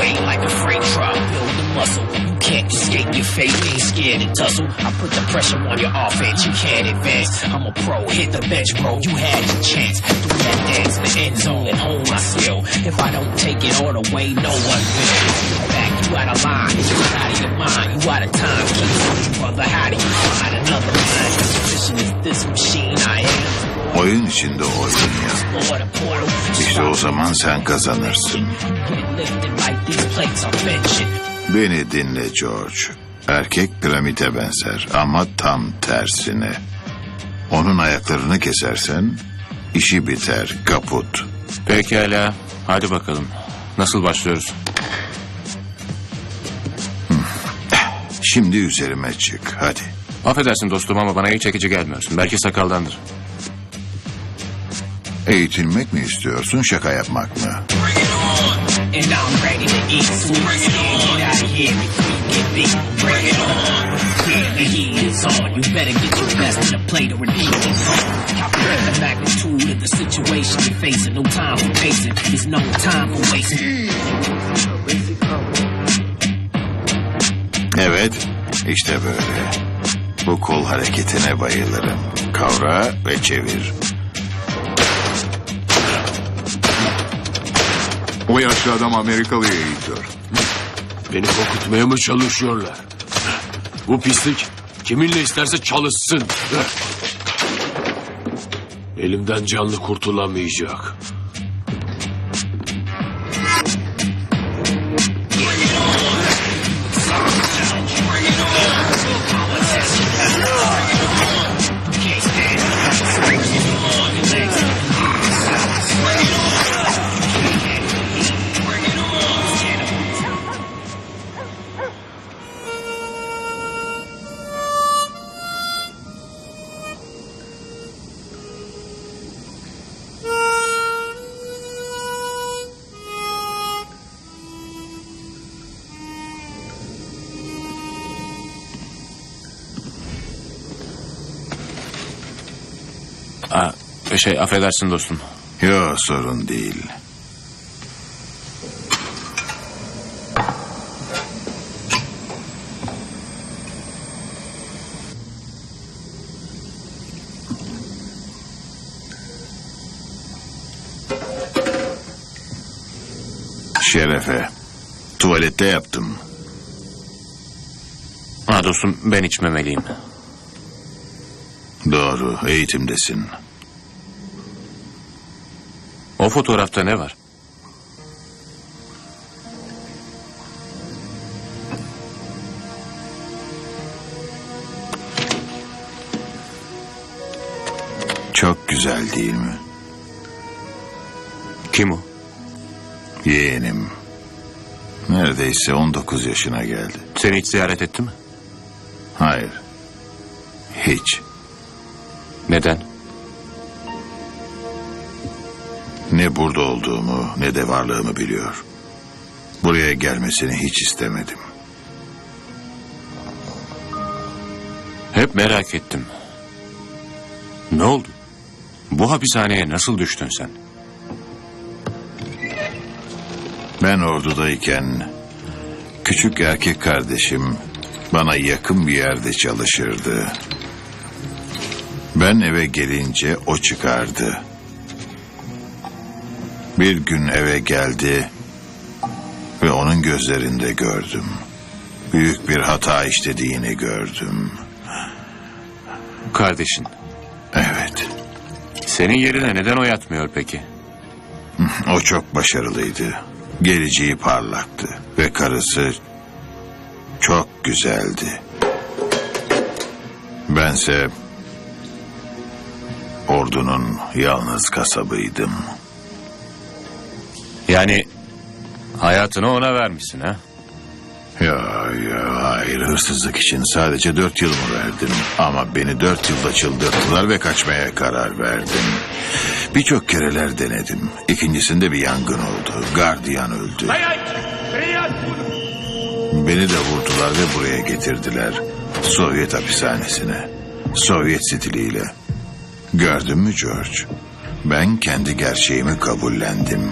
weight like a freight truck. Build the muscle. You can't escape your fate. Ain't scared to tussle. I put the pressure on your offense. You can't advance. I'm a pro. Hit the bench, bro. You had your chance. Do that dance in the end zone and hone my skill. If I don't take it all the way, no one will. Back you out of line. You out of your mind. You out of Oyun içinde oyun ya. İşte o zaman sen kazanırsın. Beni dinle George. Erkek piramide benzer ama tam tersine. Onun ayaklarını kesersen işi biter, kaput. Pekala. Hadi bakalım. Nasıl başlıyoruz? Şimdi üzerime çık, hadi. Affedersin dostum ama bana iyi çekici gelmiyorsun. Belki sakaldandır. Eğitilmek mi istiyorsun, şaka yapmak mı? Evet, işte böyle. Bu kol hareketine bayılırım. Kavra ve çevir. O yaşlı adam Amerikalı'ya eğitiyor. Beni korkutmaya mı çalışıyorlar? Bu pislik kiminle isterse çalışsın. Elimden canlı kurtulamayacak. Aa, şey affedersin dostum. Yo sorun değil. Şerefe. Tuvalette yaptım. Ha dostum ben içmemeliyim. Doğru, eğitimdesin. O fotoğrafta ne var? Çok güzel değil mi? Kim o? Yeğenim. Neredeyse 19 yaşına geldi. Seni hiç ziyaret etti mi? Hayır. Hiç. Neden? Ne burada olduğumu ne de varlığımı biliyor. Buraya gelmesini hiç istemedim. Hep merak ettim. Ne oldu? Bu hapishaneye nasıl düştün sen? Ben ordudayken küçük erkek kardeşim bana yakın bir yerde çalışırdı. Ben eve gelince o çıkardı. Bir gün eve geldi ve onun gözlerinde gördüm. Büyük bir hata işlediğini gördüm. Kardeşin. Evet, Senin yerine neden o yatmıyor peki? o çok başarılıydı. Geleceği parlaktı ve karısı çok güzeldi. Bense ordunun yalnız kasabıydım. Yani hayatını ona vermişsin ha? Ya ya hayır hırsızlık için sadece dört yılımı verdim. Ama beni dört yılda çıldırttılar ve kaçmaya karar verdim. Birçok kereler denedim. İkincisinde bir yangın oldu. Gardiyan öldü. Beni de vurdular ve buraya getirdiler. Sovyet hapishanesine. Sovyet stiliyle. Gördün mü George? Ben kendi gerçeğimi kabullendim.